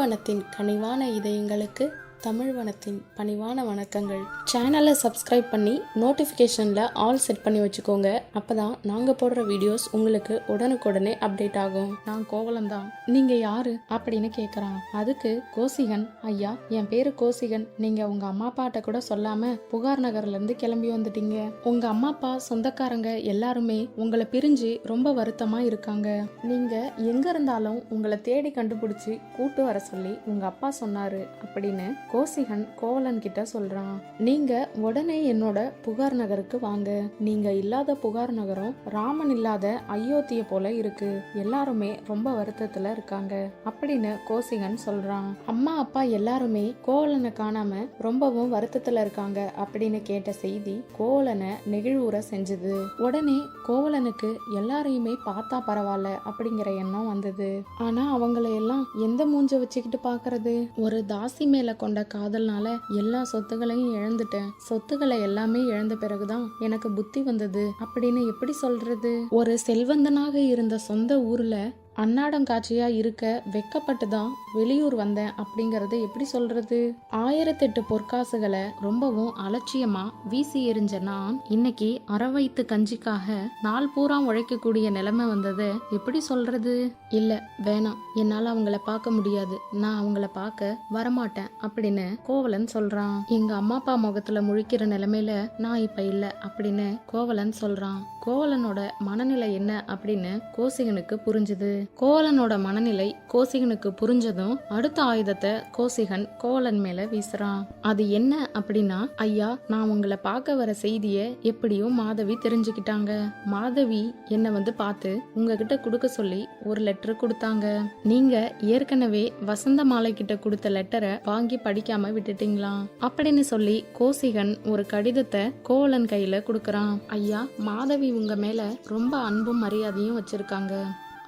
தமிழ்வனத்தின் கனிவான இதயங்களுக்கு தமிழ் வனத்தின் பணிவான வணக்கங்கள். சேனலை சப்ஸ்கிரைப் பண்ணி நோட்டிஃபிகேஷனில் ஆல் செட் பண்ணி வச்சுக்கோங்க. அப்போ தான் நாங்கள் போடுற வீடியோஸ் உங்களுக்கு உடனுக்குடனே அப்டேட் ஆகும். நான் கோவலம் தான். நீங்கள் யாரு அப்படின்னு கேட்குறான் அதுக்கு கோசிகன் ஐயா என் பேரு கோசிகன். நீங்கள் உங்கள் அம்மா அப்பாட்ட கூட சொல்லாமல் புகார் நகர்லேருந்து கிளம்பி வந்துட்டீங்க. உங்கள் அம்மா அப்பா சொந்தக்காரங்க எல்லாருமே உங்களை பிரிஞ்சு ரொம்ப வருத்தமாக இருக்காங்க. நீங்கள் எங்கே இருந்தாலும் உங்களை தேடி கண்டுபிடிச்சி கூட்டு வர சொல்லி உங்கள் அப்பா சொன்னார் அப்படின்னு கோசிகன் கோவலன் கிட்ட சொல்றான் நீங்க உடனே என்னோட புகார் நகருக்கு வாங்க. நீங்க இல்லாத புகார் நகரம் ராமன் இல்லாத அயோத்திய போல இருக்கு. எல்லாருமே ரொம்ப வருத்தத்துல இருக்காங்க. அப்படின்னு கோசிகன் சொல்றான். அம்மா அப்பா எல்லாருமே கோவலனை காணாம ரொம்பவும் வருத்தத்துல இருக்காங்க. அப்படின்னு கேட்ட செய்தி கோவலனை நெகிழ்வுற செஞ்சது. உடனே கோவலனுக்கு எல்லாரையுமே பார்த்தா பரவாயில்ல அப்படிங்கிற எண்ணம் வந்தது. ஆனா அவங்கள எல்லாம் எந்த மூஞ்ச வச்சுக்கிட்டு பாக்குறது? ஒரு தாசி மேல கொண்ட காதல்னால எல்லா சொத்துகளையும் இழந்துட்டேன். சொத்துக்களை எல்லாமே இழந்த பிறகுதான் எனக்கு புத்தி வந்தது. அப்படின்னு எப்படி சொல்றது? ஒரு செல்வந்தனாக இருந்த சொந்த ஊர்ல அன்னாடங்காட்சியாக இருக்க வெக்கப்பட்டு தான் வெளியூர் வந்தேன் அப்படிங்கறத எப்படி சொல்றது? ஆயிரத்தெட்டு பொற்காசுகளை ரொம்பவும் அலட்சியமா வீசி எறிஞ்ச நான் இன்னைக்கு அறவைத்து கஞ்சிக்காக நாள் பூரா உழைக்கக்கூடிய நிலைமை வந்ததை எப்படி சொல்றது? இல்ல வேணாம். என்னால் அவங்கள பார்க்க முடியாது. நான் அவங்கள பார்க்க வரமாட்டேன் அப்படின்னு கோவலன் சொல்றான். எங்க அம்மா அப்பா முகத்துல முழிக்கிற நிலைமையில நான் இப்ப இல்ல அப்படின்னு கோவலன் சொல்றான். கோவலனோட மனநிலை என்ன அப்படின்னு கோசிகனுக்கு புரிஞ்சுது. கோவலனோட மனநிலை கோசிகனுக்கு புரிஞ்சதும் அடுத்த ஆயுதத்தை கோசிகன் கோவலன் மேல வீசுறான். அது என்ன அப்படின்னா ஐயா நான் உங்களை பார்க்க வர செய்திய எப்படியோ மாதவி தெரிஞ்சுக்கிட்டாங்க. மாதவி என்னை வந்து பார்த்து உங்ககிட்ட கொடுக்க சொல்லி ஒரு லெட்டர் கொடுத்தாங்க. நீங்க ஏற்கனவே வசந்த மாலை கிட்ட கொடுத்த லெட்டரை வாங்கி படிக்காம விட்டுட்டீங்களா? அப்படின்னு சொல்லி கோசிகன் ஒரு கடிதத்தை கோவலன் கையில கொடுக்கறான். ஐயா மாதவி உங்க மேல ரொம்ப அன்பும் மரியாதையும் வச்சிருக்காங்க.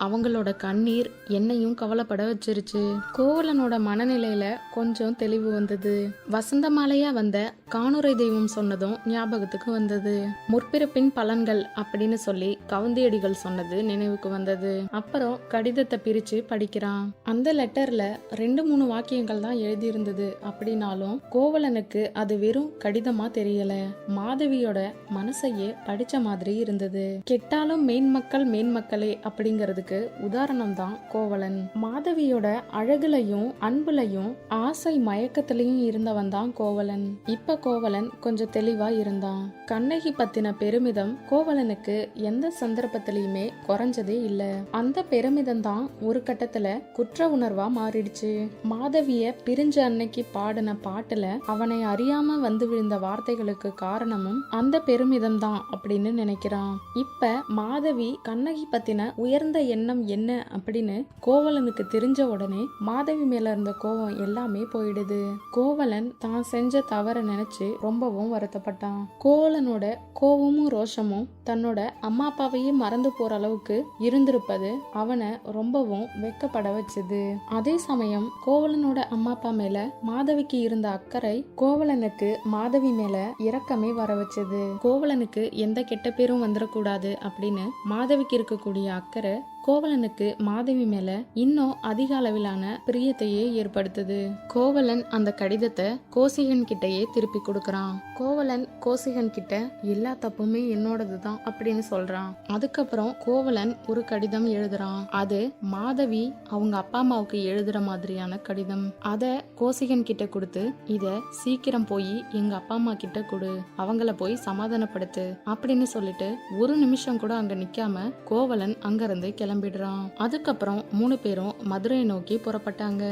அவங்களோட கண்ணீர் என்னையும் கவலைப்பட வச்சிருச்சு. கோவலனோட மனநிலையில கொஞ்சம் தெளிவு வந்தது. வசந்த மாலையா வந்த காணுரை தெய்வம் சொன்னதும் ஞாபகத்துக்கு வந்தது. முற்பிறப்பின் பலன்கள் அப்படின்னு சொல்லி கவுந்தியடிகள் சொன்னது நினைவுக்கு வந்தது. அப்புறம் கடிதத்தை பிரிச்சு படிக்கிறான். அந்த லெட்டர்ல ரெண்டு மூணு வாக்கியங்கள் தான் எழுதியிருந்தது அப்படின்னாலும் கோவலனுக்கு அது வெறும் கடிதமா தெரியல. மாதவியோட மனசையே படிச்ச மாதிரி இருந்தது. கெட்டாலும் மேன்மக்கள் மேன்மக்களே அப்படிங்கிறதுக்கு உதாரணம் தான் கோவலன். மாதவியோட அழகுலையும் அன்புலையும் ஆசை மயக்கத்திலையும் இருந்தவன் தான் கோவலன். இப்ப கோவலன் கொஞ்சம் தெளிவா இருந்தான். கண்ணகி பத்தின பெருமிதம் கோவலனுக்கு எந்த சந்தர்ப்பத்திலயுமே குறைஞ்சதே இல்ல. அந்த பெருமிதம் தான் ஒரு கட்டத்துல குற்ற உணர்வா மாறிடுச்சு. மாதவிய பிரிஞ்ச அன்னைக்கு பாடின பாட்டுல அவனை அறியாம வந்து விழுந்த வார்த்தைகளுக்கு காரணமும் அந்த பெருமிதம் தான் அப்படின்னு நினைக்கிறான். இப்ப மாதவி கண்ணகி பத்தின உயர்ந்த எண்ணம் என்ன அப்படின்னு கோவலனுக்கு தெரிஞ்ச உடனே மாதவி மேல இருந்த கோவம் எல்லாமே போயிடுது. கோவலன் தான் செஞ்ச தவற நினைச்சு ரொம்பவும் வருத்தப்பட்டான். கோவலனோட கோவமும் ரோஷமும் தன்னோட அம்மா அப்பாவையே மறந்து போற அளவுக்கு இருந்திருப்பது அவனை ரொம்பவும் வெக்கப்பட வச்சது. அதே சமயம் கோவலனோட அம்மா அப்பா மேல மாதவிக்கு இருந்த அக்கறை கோவலனுக்கு மாதவி மேல இரக்கமே வர வச்சது. கோவலனுக்கு எந்த கெட்ட பேரும் வந்துடக்கூடாது அப்படின்னு மாதவிக்கு இருக்கக்கூடிய அக்கறை கோவலனுக்கு மாதவி மேல இன்னும் அதிக அளவிலான பிரியத்தையே ஏற்படுத்துது. கோவலன் அந்த கடிதத்தை கோசிகன் கிட்டயே திருப்பி கொடுக்கறான். கோவலன் கோசிகன் கிட்ட எல்லா தப்புமே என்னோடது தான் அப்படின்னு சொல்றான். அதுக்கப்புறம் கோவலன் ஒரு கடிதம் எழுதுறான். அது மாதவி அவங்க அப்பா அம்மாவுக்கு எழுதுற மாதிரியான கடிதம். அத கோசிகன் கிட்ட கொடுத்து இத சீக்கிரம் போய் எங்க அப்பா அம்மா கிட்ட கொடு. அவங்கள போய் சமாதானப்படுத்து அப்படின்னு சொல்லிட்டு ஒரு நிமிஷம் கூட அங்க நிக்காம கோவலன் அங்கிருந்து கிளம்பிடுறான். அதுக்கப்புறம் மூணு பேரும் மதுரையை நோக்கி புறப்பட்டாங்க.